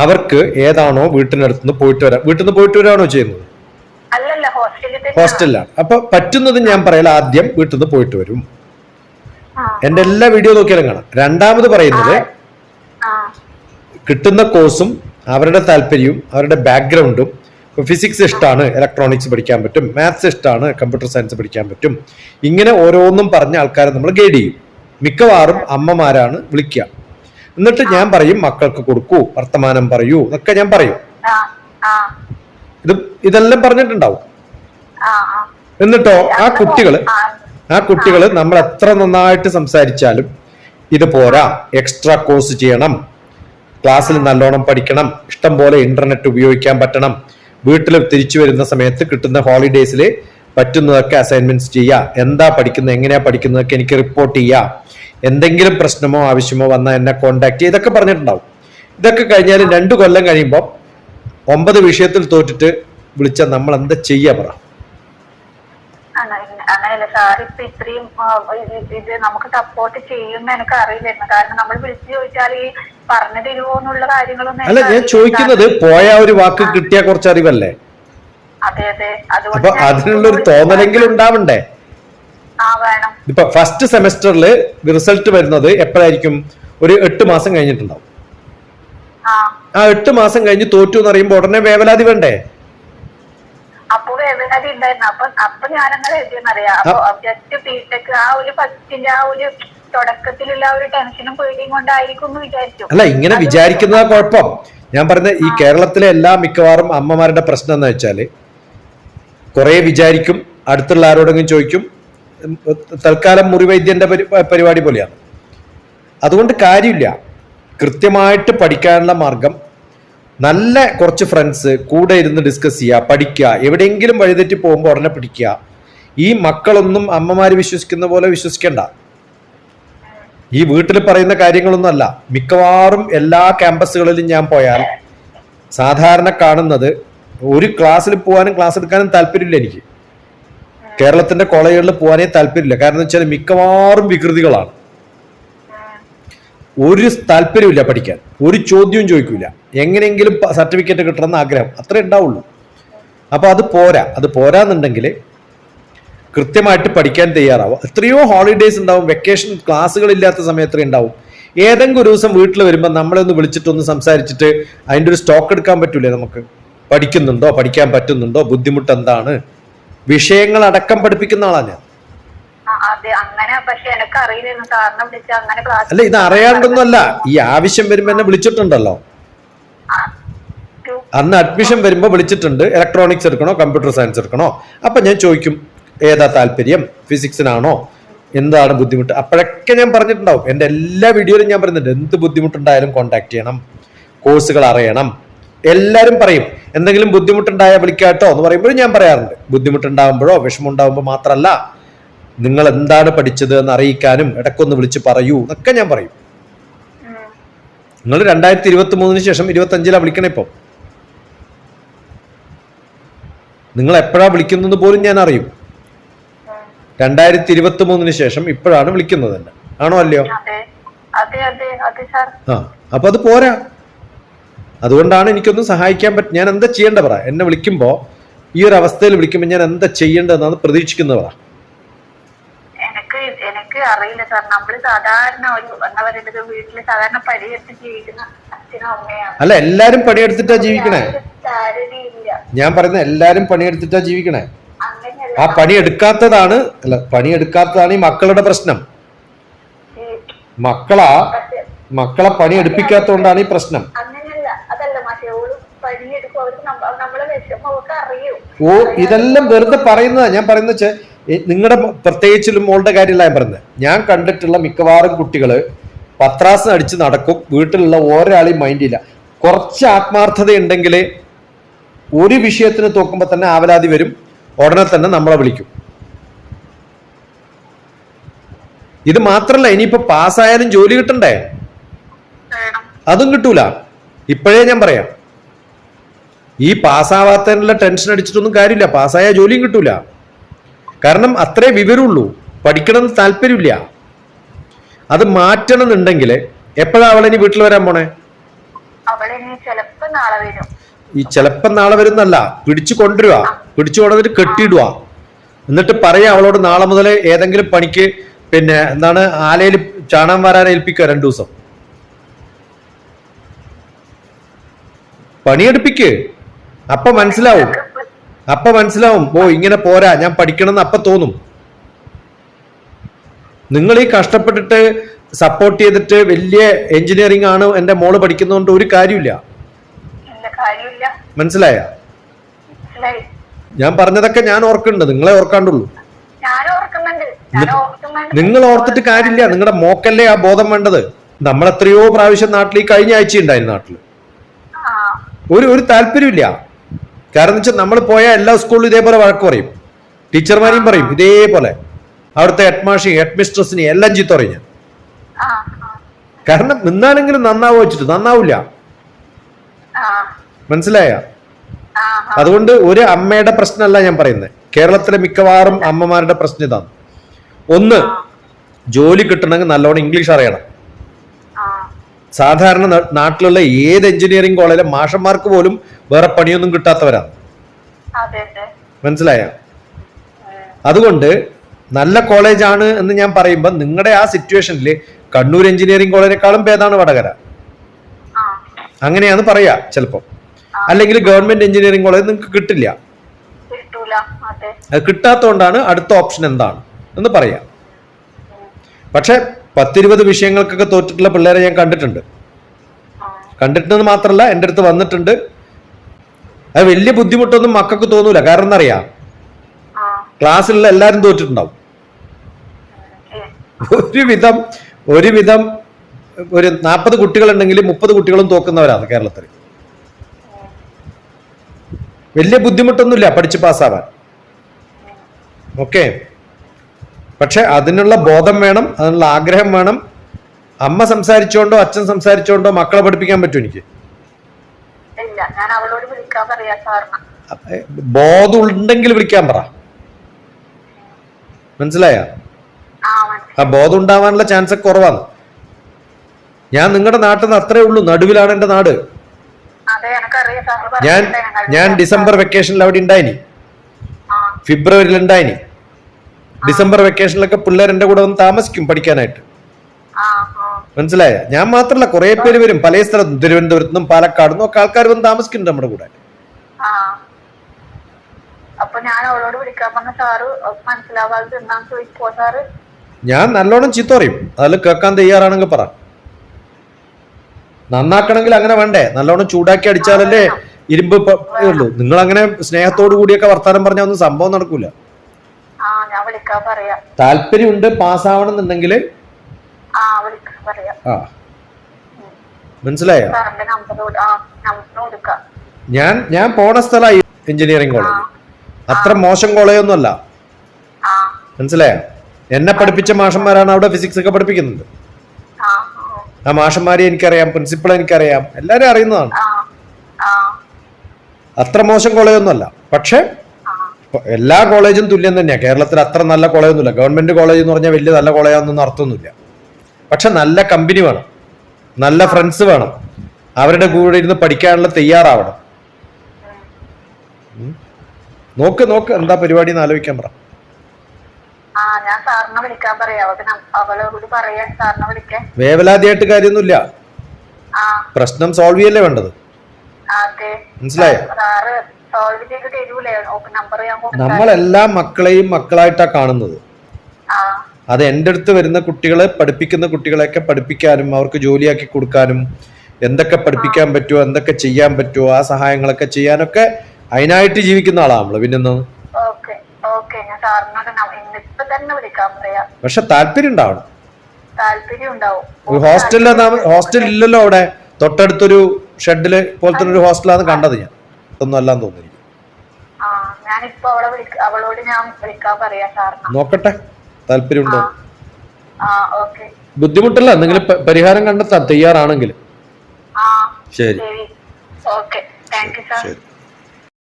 അവർക്ക് ഏതാണോ വീട്ടിനടുത്ത് നിന്ന് പോയിട്ട് വരാം വീട്ടിൽ നിന്ന് പോയിട്ട് വരാണോ ചെയ്യുന്നത്? ഹോസ്റ്റലിലാണ് അപ്പൊ പറ്റുന്നത് ഞാൻ പറയാം ആദ്യം വീട്ടിൽ നിന്ന് പോയിട്ട് വരും. എന്റെ എല്ലാ വീഡിയോ നോക്കിയാലും കാണാം. രണ്ടാമത് പറയുന്നത് കിട്ടുന്ന കോഴ്സും അവരുടെ താല്പര്യവും അവരുടെ ബാക്ക്ഗ്രൗണ്ടും ഫിസിക്സ് ഇഷ്ടമാണ് ഇലക്ട്രോണിക്സ് പഠിക്കാൻ പറ്റും മാത്സ് ഇഷ്ടമാണ് കമ്പ്യൂട്ടർ സയൻസ് പഠിക്കാൻ പറ്റും. ഇങ്ങനെ ഓരോന്നും പറഞ്ഞ ആൾക്കാരെ നമ്മൾ ഗൈഡ് ചെയ്യും. മിക്കവാറും അമ്മമാരാണ് വിളിക്കുക. എന്നിട്ട് ഞാൻ പറയും മക്കൾക്ക് കൊടുക്കൂ വർത്തമാനം പറയൂ എന്നൊക്കെ ഞാൻ പറയും. ഇത് ഇതെല്ലാം പറഞ്ഞിട്ടുണ്ടാവും. എന്നിട്ടോ ആ കുട്ടികൾ ആ, കുട്ടികൾ നമ്മൾ എത്ര നന്നായിട്ട് സംസാരിച്ചാലും ഇത് പോരാ എക്സ്ട്രാ കോഴ്സ് ചെയ്യണം. ക്ലാസ്സിൽ നല്ലോണം പഠിക്കണം. ഇഷ്ടം പോലെ ഇന്റർനെറ്റ് ഉപയോഗിക്കാൻ പറ്റണം. വീട്ടിൽ തിരിച്ചു വരുന്ന സമയത്ത് കിട്ടുന്ന ഹോളിഡേയ്സിൽ പറ്റുന്നതൊക്കെ അസൈൻമെന്റ്സ് ചെയ്യുക എന്താ പഠിക്കുന്നത് എങ്ങനെയാ പഠിക്കുന്നതൊക്കെ എനിക്ക് റിപ്പോർട്ട് ചെയ്യുക എന്തെങ്കിലും പ്രശ്നമോ ആവശ്യമോ വന്നാൽ എന്നെ കോണ്ടാക്ട് ചെയ്യുക ഇതൊക്കെ പറഞ്ഞിട്ടുണ്ടാവും. ഇതൊക്കെ കഴിഞ്ഞാൽ രണ്ട് കൊല്ലം കഴിയുമ്പോൾ ഒമ്പത് വിഷയത്തിൽ തോറ്റിട്ട് വിളിച്ചാൽ നമ്മൾ എന്താ ചെയ്യാ പറ. അങ്ങനെ- അങ്ങനെയല്ല സാർ. ഇപ്പൊ ഇത്രയും ഇത് നമുക്ക് സപ്പോർട്ട് ചെയ്യുന്ന എനിക്ക് അറിയില്ലായിരുന്നു. കാരണം നമ്മൾ വിളിച്ചു ചോദിച്ചാൽ ഈ പറഞ്ഞു തരുമോ എന്നുള്ള കാര്യങ്ങളൊന്നും അല്ല ഞാൻ ചോദിക്കുന്നത് പോയ ഒരു വാക്ക് കിട്ടിയ കുറച്ച് അറിവല്ലേ? അപ്പൊ അതിനുള്ള ഒരു തോന്നലെങ്കിലും ഉണ്ടാവണ്ടേ? ഇപ്പൊ ഫസ്റ്റ് സെമസ്റ്ററിൽ റിസൾട്ട് വരുന്നത് എപ്പോഴായിരിക്കും? ഒരു എട്ട് മാസം കഴിഞ്ഞിട്ടുണ്ടാവും. ആ. എട്ട് മാസം കഴിഞ്ഞ് തോറ്റു എന്ന് പറയുമ്പോൾ ഉടനെ വേവലാതി വേണ്ടേ? അപ്പൊ വേദനതി ഉണ്ടായിരുന്നു. അപ്പൊ അപ്പൊ ഞാനങ്ങനെ എഴുതിയെന്നറിയാം അപ്പൊ ജസ്റ്റ് ബിടെക് ആ ഒരു ഫസ്റ്റിന്റെ ആ ഒരു തുടക്കത്തിലുള്ള ഒരു ടെൻഷനും പേടിയും കൊണ്ടായിരിക്കും എന്ന് വിചാരിച്ചു. അല്ല ഇങ്ങനെ വിചാരിക്കുന്നതാ കുഴപ്പം. ഞാൻ പറഞ്ഞ ഈ കേരളത്തിലെ എല്ലാ മിക്കവാറും അമ്മമാരുടെ പ്രശ്നം എന്ന് വെച്ചാൽ കുറെ വിചാരിക്കും അടുത്തുള്ള ആരോടെങ്കിലും ചോദിക്കും. തൽക്കാലം മുറിവൈദ്യന്റെ പരിപാടി പോലെയാണ്. അതുകൊണ്ട് കാര്യമില്ല. കൃത്യമായിട്ട് പഠിക്കാനുള്ള മാർഗം നല്ല കുറച്ച് ഫ്രണ്ട്സ് കൂടെ ഇരുന്ന് ഡിസ്കസ് ചെയ്യുക പഠിക്കുക എവിടെയെങ്കിലും വഴിതെറ്റി പോകുമ്പോൾ ഉടനെ പിടിക്കുക. ഈ മക്കളൊന്നും അമ്മമാര് വിശ്വസിക്കുന്ന പോലെ വിശ്വസിക്കണ്ട. ഈ വീട്ടിൽ പറയുന്ന കാര്യങ്ങളൊന്നും അല്ല. മിക്കവാറും എല്ലാ ക്യാമ്പസുകളിലും ഞാൻ പോയാൽ സാധാരണ കാണുന്നത് ഒരു ക്ലാസ്സിൽ പോകാനും ക്ലാസ് എടുക്കാനും താല്പര്യമില്ല എനിക്ക്. കേരളത്തിന്റെ കോളേജുകളിൽ പോകാനേ താല്പര്യമില്ല. കാരണം വെച്ചാൽ മിക്കവാറും വികൃതികളാണ്. ഒരു താല്പര്യമില്ല പഠിക്കാൻ. ഒരു ചോദ്യവും ചോദിക്കില്ല എങ്ങനെയെങ്കിലും സർട്ടിഫിക്കറ്റ് കിട്ടണമെന്ന് ആഗ്രഹം. അത്രേ ഉണ്ടാവുള്ളൂ. അപ്പോൾ അത് പോരാ. അത് പോരാന്നുണ്ടെങ്കിൽ കൃത്യമായിട്ട് പഠിക്കാൻ തയ്യാറാവും എത്രയോ ഹോളിഡേയ്സ് ഉണ്ടാവും. വെക്കേഷൻ ക്ലാസ്സുകളില്ലാത്ത സമയത്ത് ഉണ്ടാവും. ഏതെങ്കിലും ഒരു ദിവസം വീട്ടിൽ വരുമ്പോൾ നമ്മളെ ഒന്ന് വിളിച്ചിട്ടൊന്ന് സംസാരിച്ചിട്ട് അതിന്റെ ഒരു സ്റ്റോക്ക് എടുക്കാൻ പറ്റൂലേ നമുക്ക്? പഠിക്കുന്നുണ്ടോ പഠിക്കാൻ പറ്റുന്നുണ്ടോ ബുദ്ധിമുട്ട് എന്താണ് വിഷയങ്ങൾ അടക്കം പഠിപ്പിക്കുന്ന ആളാണ് ഞാൻ. അല്ല ഇത് അറിയാണ്ടൊന്നുമല്ല. ഈ ആവശ്യം വരുമ്പോ എന്നെ വിളിച്ചിട്ടുണ്ടല്ലോ. അന്ന് അഡ്മിഷൻ വരുമ്പോൾ വിളിച്ചിട്ടുണ്ട്. ഇലക്ട്രോണിക്സ് എടുക്കണോ കമ്പ്യൂട്ടർ സയൻസ് എടുക്കണോ? അപ്പൊ ഞാൻ ചോദിക്കും ഏതാ താല്പര്യം? ഫിസിക്സിനാണോ എന്താണ് ബുദ്ധിമുട്ട്? അപ്പോഴൊക്കെ ഞാൻ പറഞ്ഞിട്ടുണ്ടാവും. എന്റെ എല്ലാ വീഡിയോയിലും ഞാൻ പറയുന്നുണ്ട് എന്ത് ബുദ്ധിമുട്ടുണ്ടായാലും കോൺടാക്ട് ചെയ്യണം. കോഴ്സുകൾ അറിയണം. എല്ലാവരും പറയും എന്തെങ്കിലും ബുദ്ധിമുട്ടുണ്ടായാൽ വിളിക്കാട്ടോ എന്ന് പറയുമ്പോഴും ഞാൻ പറയാറുണ്ട്. ബുദ്ധിമുട്ടുണ്ടാകുമ്പോഴോ വിഷമമുണ്ടാകുമ്പോൾ മാത്രമല്ല നിങ്ങൾ എന്താണ് പഠിച്ചത് എന്ന് അറിയിക്കാനും ഇടക്കൊന്ന് വിളിച്ച് പറയൂ എന്നൊക്കെ ഞാൻ പറയും. നിങ്ങൾ രണ്ടായിരത്തി ഇരുപത്തി മൂന്നിന് ശേഷം ഇരുപത്തി അഞ്ചിലാ വിളിക്കണേ ഇപ്പം. നിങ്ങൾ എപ്പോഴാ വിളിക്കുന്നത് പോലും ഞാൻ അറിയും. രണ്ടായിരത്തി ഇരുപത്തി മൂന്നിന് ശേഷം ഇപ്പോഴാണ് വിളിക്കുന്നത് തന്നെ ആണോ അല്ലയോ? ആ അപ്പൊ അത് പോരാ. അതുകൊണ്ടാണ് എനിക്കൊന്നും സഹായിക്കാൻ പറ്റും ഞാൻ എന്താ ചെയ്യേണ്ട പറ. എന്നെ വിളിക്കുമ്പോൾ ഈ ഒരു അവസ്ഥയിൽ വിളിക്കുമ്പോൾ ഞാൻ എന്താ ചെയ്യേണ്ടതെന്നാണ് പ്രതീക്ഷിക്കുന്നത് പറ എനിക്ക് അറിയില്ല സാർ. നമ്മൾ സാധാരണ ഒരു എന്താ പറയുന്നത് വീട്ടിൽ സാധാരണ പണിയെടുത്ത് ജീവിക്കുന്ന അച്ഛനും അമ്മയാണ്. അല്ല എല്ലാരും പണിയെടുത്തിട്ടാ ജീവിക്കണേ? ഞാൻ പറയുന്ന എല്ലാരും പണിയെടുത്തിട്ടാ ജീവിക്കണേ? ആ പണിയെടുക്കാത്തതാണ് അല്ല പണിയെടുക്കാത്തതാണ് ഈ മക്കളുടെ പ്രശ്നം. മക്കളാ മക്കളെ പണിയെടുപ്പിക്കാത്തതുകൊണ്ടാണ് ഈ പ്രശ്നം. അവർക്ക് നമ്മളെ വിഷമം അവർക്ക് അറിയും. ഓ ഇതെല്ലാം വെറുതെ പറയുന്നതാ. ഞാൻ പറയുന്ന വെച്ചാൽ നിങ്ങളുടെ പ്രത്യേകിച്ചിലും മോളുടെ കാര്യമല്ല ഞാൻ പറയുന്നത്. ഞാൻ കണ്ടിട്ടുള്ള മിക്കവാറും കുട്ടികൾ പത്രാസ് അടിച്ച് നടക്കും. വീട്ടിലുള്ള ഒരാളെയും മൈൻഡില്ല കുറച്ച് ആത്മാർത്ഥത ഉണ്ടെങ്കിൽ ഒരു വിഷയത്തിന് തോക്കുമ്പോൾ തന്നെ ആവലാതി വരും. ഉടനെ തന്നെ നമ്മളെ വിളിക്കും. ഇത് മാത്രല്ല ഇനിയിപ്പോ പാസ്സായാലും ജോലി കിട്ടണ്ടേ? അതും കിട്ടൂല. ഇപ്പോഴേ ഞാൻ പറയാം. ഈ പാസ്സാവാത്തതിനുള്ള ടെൻഷൻ അടിച്ചിട്ടൊന്നും കാര്യമില്ല. പാസ്സായ ജോലിയും കിട്ടൂല. കാരണം അത്രേ വിവരമുള്ളൂ. പഠിക്കണമെന്ന് താല്പര്യമില്ല. അത് മാറ്റണം എന്നുണ്ടെങ്കിൽ എപ്പോഴാ അവളിനി ഇനി വീട്ടിൽ വരാൻ പോണേ? ചിലപ്പോ നാളെ വരും. ഈ ചിലപ്പം നാളെ വരുന്നല്ല. പിടിച്ചു കൊണ്ടുവരിക. പിടിച്ചു കൊണ്ടുവന്നിട്ട് കെട്ടിയിടുക. എന്നിട്ട് പറയാ അവളോട് നാളെ മുതൽ ഏതെങ്കിലും പണിക്ക് പിന്നെ എന്താണ് ആലയിൽ ചാണകം വരാൻ ഏൽപ്പിക്കുക രണ്ടു ദിവസം. പണിയെടുപ്പിക്ക്. അപ്പൊ മനസ്സിലാവും. അപ്പൊ മനസ്സിലാവും. ഓ ഇങ്ങനെ പോരാ. ഞാൻ പഠിക്കണം എന്ന് അപ്പൊ തോന്നും. നിങ്ങൾ ഈ കഷ്ടപ്പെട്ടിട്ട് സപ്പോർട്ട് ചെയ്തിട്ട് വലിയ എഞ്ചിനീയറിംഗ് ആണ് എന്റെ മോൾ പഠിക്കുന്നതുകൊണ്ട് ഒരു കാര്യമില്ല. മനസ്സിലായ? ഞാൻ പറഞ്ഞതൊക്കെ ഞാൻ ഓർക്കുന്നുണ്ട്. നിങ്ങളെ ഓർക്കാണ്ടുള്ളൂ. നിങ്ങൾ ഓർത്തിട്ട് കാര്യമില്ല. നിങ്ങളുടെ മോക്കല്ലേ ആ ബോധം വേണ്ടത്? നമ്മൾ എത്രയോ പ്രാവശ്യം നാട്ടിൽ ഈ കഴിഞ്ഞ ആഴ്ച ഉണ്ടായിരുന്നു നാട്ടിൽ ഒരു ഒരു താല്പര്യമില്ല കാരണം വെച്ചാൽ നമ്മൾ പോയ എല്ലാ സ്കൂളിലും ഇതേപോലെ വഴക്ക് പറയും. ടീച്ചർമാരെയും പറയും ഇതേപോലെ. അവിടുത്തെ ഹെഡ് മാഷി ഹെഡ് മിസ്ട്രസിനെയും എല്ലാം ചീത്ത പറയും ഞാൻ. കാരണം നിന്നാണെങ്കിലും നന്നാവോ വെച്ചിട്ട് നന്നാവില്ല മനസ്സിലായ? അതുകൊണ്ട് ഒരു അമ്മയുടെ പ്രശ്നമല്ല ഞാൻ പറയുന്നത് കേരളത്തിലെ മിക്കവാറും അമ്മമാരുടെ പ്രശ്നം ഇതാണ്. ഒന്ന് ജോലി കിട്ടണമെങ്കിൽ നല്ലോണം ഇംഗ്ലീഷ് അറിയണം. സാധാരണ നാട്ടിലുള്ള ഏത് എഞ്ചിനീയറിംഗ് കോളേജിലെ മാഷന്മാർക്ക് പോലും വേറെ പണിയൊന്നും കിട്ടാത്തവരാണ്. മനസ്സിലായ? അതുകൊണ്ട് നല്ല കോളേജാണ് എന്ന് ഞാൻ പറയുമ്പോൾ നിങ്ങളുടെ ആ സിറ്റുവേഷനിൽ കണ്ണൂർ എഞ്ചിനീയറിംഗ് കോളേജിനേക്കാളും ഭേദമാണ് വടകര. അങ്ങനെയാണ് പറയാ ചിലപ്പോൾ അല്ലെങ്കിൽ ഗവൺമെന്റ് എഞ്ചിനീയറിംഗ് കോളേജ് നിങ്ങൾക്ക് കിട്ടില്ല. കിട്ടൂല. അതെ. അത് കിട്ടാത്തതുകൊണ്ടാണ് അടുത്ത ഓപ്ഷൻ എന്താണ് എന്ന് പറയാം. പക്ഷെ പത്തിരുപത് വിഷയങ്ങൾക്കൊക്കെ തോറ്റിട്ടുള്ള പിള്ളേരെ ഞാൻ കണ്ടിട്ടുണ്ട്. കണ്ടിട്ടെന്ന് മാത്രമല്ല എന്റെ അടുത്ത് വന്നിട്ടുണ്ട്. അത് വലിയ ബുദ്ധിമുട്ടൊന്നും മക്കൾക്ക് തോന്നൂല. കാരണം എന്നറിയാം ക്ലാസ്സിലുള്ള എല്ലാവരും തോറ്റിട്ടുണ്ടാവും. ഒരുവിധം ഒരുവിധം ഒരു നാൽപ്പത് കുട്ടികളുണ്ടെങ്കിൽ മുപ്പത് കുട്ടികളും തോക്കുന്നവരാണ് കേരളത്തിൽ. വലിയ ബുദ്ധിമുട്ടൊന്നുമില്ല പഠിച്ച് പാസ്സാവാൻ. ഓക്കെ? പക്ഷെ അതിനുള്ള ബോധം വേണം അതിനുള്ള ആഗ്രഹം വേണം. അമ്മ സംസാരിച്ചോണ്ടോ അച്ഛൻ സംസാരിച്ചോണ്ടോ മക്കളെ പഠിപ്പിക്കാൻ പറ്റും എനിക്ക്? ബോധം ഉണ്ടെങ്കിൽ വിളിക്കാൻ പറ. മനസ്സിലായ? ആ ബോധം ഉണ്ടാവാനുള്ള ചാൻസ് കുറവാണ്. ഞാൻ നിങ്ങളുടെ നാട്ടിൽ നിന്ന് അത്രേ ഉള്ളൂ നടുവിലാണ് എന്റെ നാട്. ഞാൻ ഞാൻ ഡിസംബർ വെക്കേഷനിൽ അവിടെ ഉണ്ടായിനി. ഫെബ്രുവരിയിൽ ഉണ്ടായിനി. ഡിസംബർ വെക്കേഷനിലൊക്കെ പിള്ളേർ എന്റെ കൂടെ വന്ന് താമസിക്കും പഠിക്കാനായിട്ട്. മനസ്സിലായ? ഞാൻ മാത്രമല്ല കുറെ പേര് വരും. പല സ്ഥലത്തും തിരുവനന്തപുരത്ത് നിന്നും പാലക്കാട് നിന്നും ഒക്കെ ആൾക്കാർ വന്ന് താമസിക്കുന്നുണ്ട് നമ്മുടെ കൂടെ. അപ്പൊ ഞാൻ അവളോട് വിളിക്കാൻ പറഞ്ഞ സാറ് മനസ്സിലാവാതെ തിന്നാന്ന് ചോദിക്കോ സാറ്? ഞാൻ നല്ലോണം ചീത്ത പറയും. അതിൽ കേൾക്കാൻ തയ്യാറാണെങ്കിൽ പറ. നന്നാക്കണമെങ്കിൽ അങ്ങനെ വേണ്ടേ? നല്ലോണം ചൂടാക്കി അടിച്ചാലല്ലേ ഇരുമ്പ് ഉള്ളൂ. നിങ്ങൾ അങ്ങനെ സ്നേഹത്തോടു കൂടിയൊക്കെ വർത്താനം പറഞ്ഞാൽ ഒന്നും സംഭവം നടക്കൂല. വിളിക്കാൻ പറയാ. താല്പര്യമുണ്ട് പാസ്സാവണം എന്നുണ്ടെങ്കിൽ ആ വിളിക്കാൻ പറയാ. ആ. മനസ്സിലായോ? സാറിന്റെ നമ്പർ ആ നമ്പർ കൊടുക്കാം ഞാൻ ഞാൻ പോണ സ്ഥലമായി എഞ്ചിനീയറിംഗ് കോളേജ്. അത്ര മോശം കോളേജൊന്നുമല്ല. ആ. മനസ്സിലായോ? എന്നെ പഠിപ്പിച്ച മാഷന്മാരാണ് അവിടെ ഫിസിക്സ് ഒക്കെ പഠിപ്പിക്കുന്നത്. ആ മാഷന്മാരെ എനിക്കറിയാം പ്രിൻസിപ്പൾ എനിക്കറിയാം എല്ലാവരും അറിയുന്നതാണ്. അത്ര മോശം കോളേജൊന്നുമല്ല. പക്ഷെ ആ എല്ലാ കോളേജും തുല്യം തന്നെയാണ് കേരളത്തിൽ അത്ര നല്ല കോളേജൊന്നുമില്ല. ഗവൺമെന്റ് കോളേജ് എന്ന് പറഞ്ഞാൽ വലിയ നല്ല കോളേജാണെന്നൊന്നും അർത്ഥമൊന്നുമില്ല. പക്ഷെ നല്ല കമ്പനി വേണം. നല്ല ഫ്രണ്ട്സ് വേണം. അവരുടെ കൂടെ ഇരുന്ന് പഠിക്കാനുള്ള തയ്യാറാവണം. നോക്ക് നോക്ക് എന്താ പരിപാടി എന്ന് ആലോചിക്കാൻ പറ. വേവലാതിയായിട്ട് കാര്യമൊന്നുമില്ല. പ്രശ്നം സോൾവ് ചെയ്യല്ലേ വേണ്ടത്? മനസ്സിലായോ? നമ്മളെല്ലാ മക്കളെയും മക്കളായിട്ടാ കാണുന്നത്. അത് എന്റെ അടുത്ത് വരുന്ന കുട്ടികളെ പഠിപ്പിക്കുന്ന കുട്ടികളെയൊക്കെ പഠിപ്പിക്കാനും അവർക്ക് ജോലിയാക്കി കൊടുക്കാനും എന്തൊക്കെ പഠിപ്പിക്കാൻ പറ്റുമോ എന്തൊക്കെ ചെയ്യാൻ പറ്റുമോ ആ സഹായങ്ങളൊക്കെ ചെയ്യാനൊക്കെ അതിനായിട്ട് ജീവിക്കുന്ന ആളാണ് നമ്മൾ. പിന്നെന്ന് പക്ഷെ താല്പര്യം ഉണ്ടാവണം. ഹോസ്റ്റലിൽ ഹോസ്റ്റൽ ഇല്ലല്ലോ അവിടെ. തൊട്ടടുത്തൊരു ഷെഡിൽ പോലത്തെ ഒരു ഹോസ്റ്റലാണ് കണ്ടത് ഞാൻ. ഒന്നും അല്ലാന്ന് ഞാനിപ്പോ അവളെ അവളോട് ഞാൻ വിളിക്കാൻ പറയാ സാറിന്. നോക്കട്ടെ താല്പര്യമുണ്ടോ? ബുദ്ധിമുട്ടല്ല എന്തെങ്കിലും പരിഹാരം കണ്ടെത്താൻ തയ്യാറാണെങ്കിൽ. ശരി. ശരി.